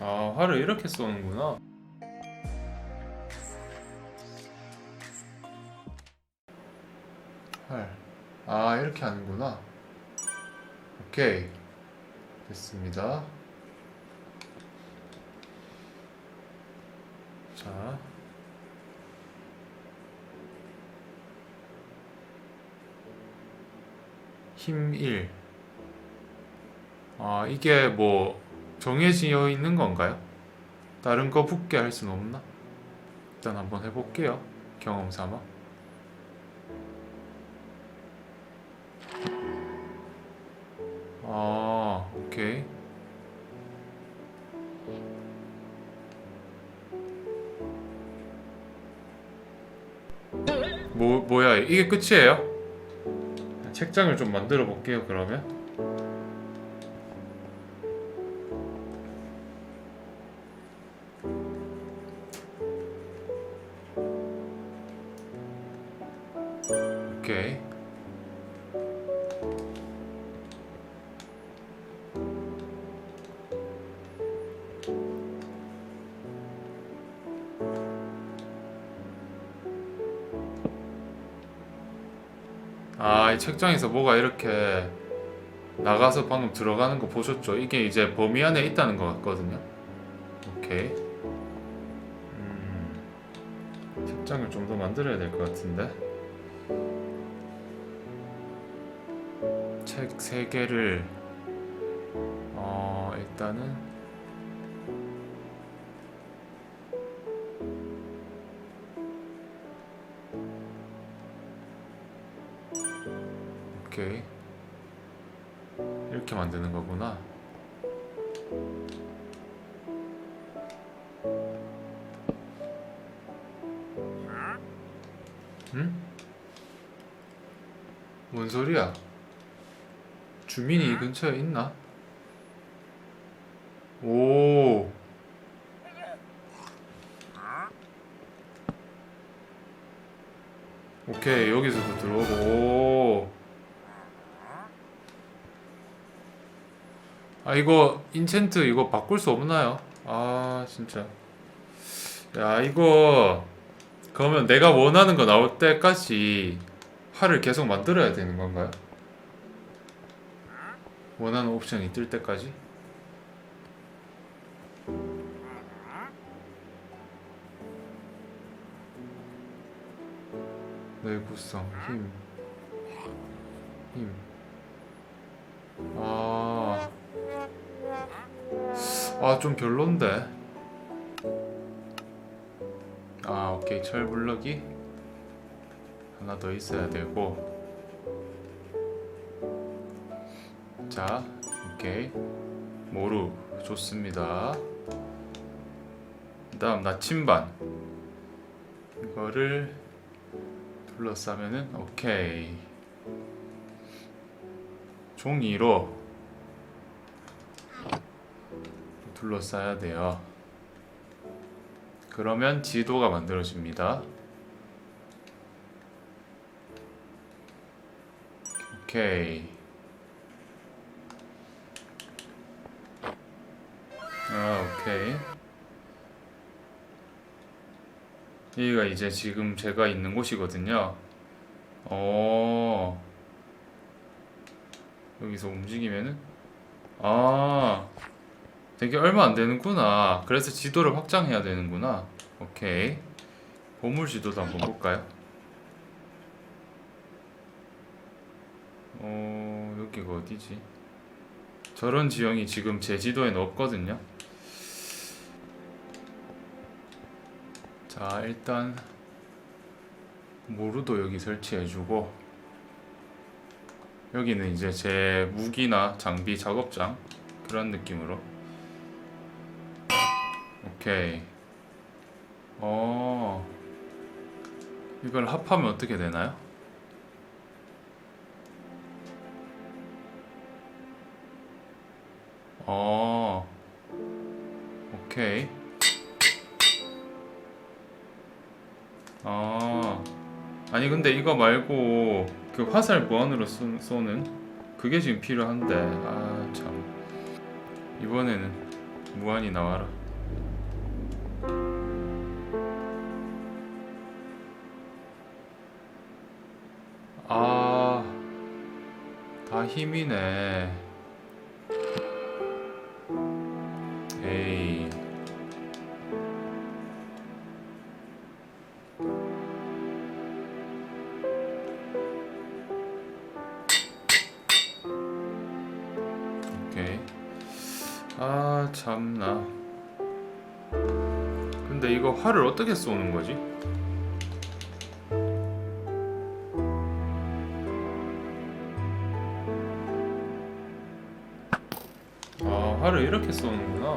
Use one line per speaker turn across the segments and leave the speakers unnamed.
아 활을 이렇게 쏘는구나. 활아 이렇게 하는구나. 오케이. 됐습니다. 자. 힘 1. 아, 이게 뭐 정해져 있는 건가요? 다른 거 붙게 할 수는 없나? 일단 한번 해볼게요. 경험 삼아. 아, 오케이. 뭐, 뭐야, 이게 끝이에요? 책장을 좀 만들어 볼게요, 그러면. 아, 이 책장에서 뭐가 이렇게 나가서 방금 들어가는 거 보셨죠? 이게 이제 범위 안에 있다는 것 같거든요. 오케이. 음, 책장을 좀 더 만들어야 될 것 같은데. 책세 개를 어 일단은 오케이 이렇게 만드는 거구나. 응? 뭔 소리야? 주민이 이 근처에 있나? 오. 오케이 여기서도 들어오고 오. 아 이거 인챈트 이거 바꿀 수 없나요? 아 진짜 야 이거 그러면 내가 원하는 거 나올 때까지 활을 계속 만들어야 되는 건가요? 원하는 옵션이 뜰 때까지? 내구성 힘 힘. 아. 아, 좀 별론데. 아, 오케이. 철 블럭이 하나 더 있어야 되고. 자, 오케이. 모루 좋습니다. 그 다음 나침반. 이거를 둘러싸면은 오케이. 종이로 둘러싸야 돼요. 그러면 지도가 만들어집니다. 오케이. 아, 오케이. 여기가 이제 지금 제가 있는 곳이거든요. 어. 여기서 움직이면은 아. 되게 얼마 안 되는구나. 그래서 지도를 확장해야 되는구나. 오케이. 보물 지도도 한번 볼까요? 어, 여기가 어디지? 저런 지형이 지금 제 지도에는 없거든요. 자, 일단 모루도 여기 설치해주고 여기는 이제 제 무기나 장비 작업장 그런 느낌으로 오케이. 어. 이걸 합하면 어떻게 되나요? 어. 오케이. 아. 아니 근데 이거 말고 그 화살 무한으로 쏘, 쏘는 그게 지금 필요한데 아 참. 이번에는 무한히 나와라. 아, 다 힘이네. 에이. 오케이. 아, 참나. 근데 이거 활을 어떻게 쏘는 거지? 이렇게 쏘는구나.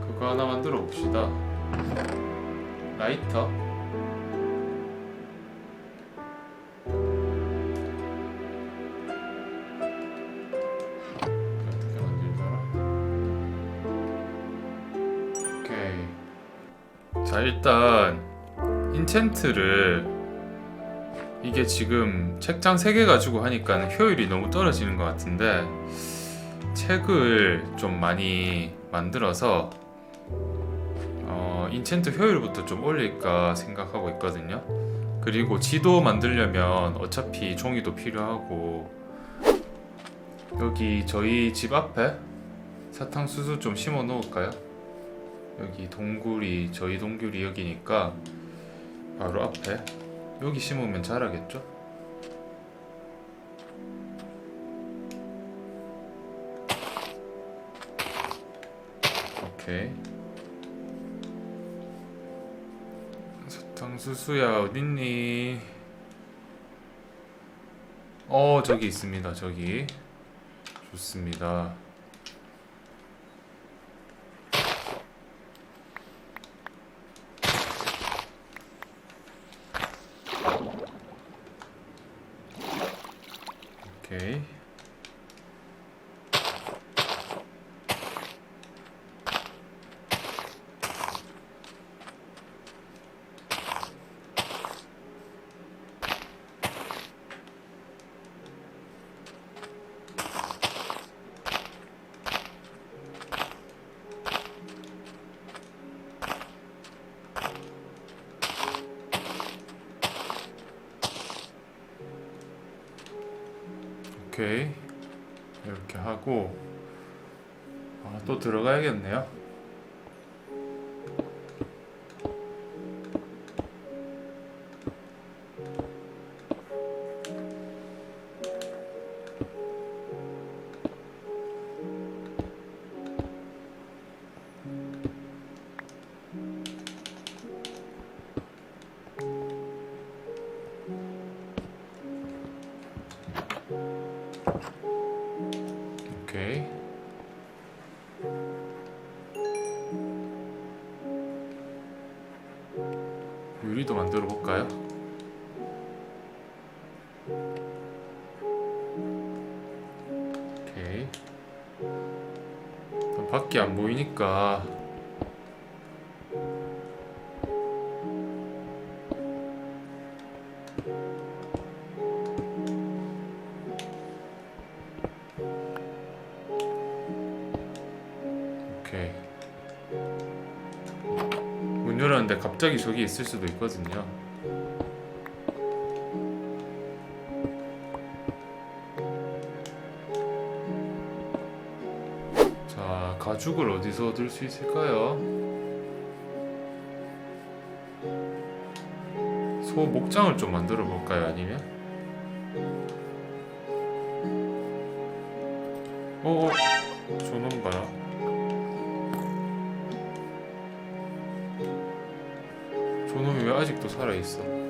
그거 하나 만들어 봅시다. 라이터. 자 일단 인챈트를 이게 지금 책장 3개 가지고 하니까 효율이 너무 떨어지는 것 같은데 책을 좀 많이 만들어서 어, 인챈트 효율부터 좀 올릴까 생각하고 있거든요. 그리고 지도 만들려면 어차피 종이도 필요하고 여기 저희 집 앞에 사탕수수 좀 심어 놓을까요? 여기 동굴이 저희 동굴이 여기니까 바로 앞에 여기 심으면 자라겠죠? 오케이. 사탕수수야 어딨니? 어 저기 있습니다 저기 좋습니다 오 오케이 이렇게 하고 아, 또 들어가야겠네요. 들어 볼까요? 오케이. 밖이 안 보이니까 오케이. 문 열었는데 갑자기 저기 있을 수도 있거든요. 자, 가죽을 어디서 얻을 수 있을까요? 소 목장을 좀 만들어 볼까요? 아니면? 어, 어, 저놈 봐요. 저놈이 왜 아직도 살아있어?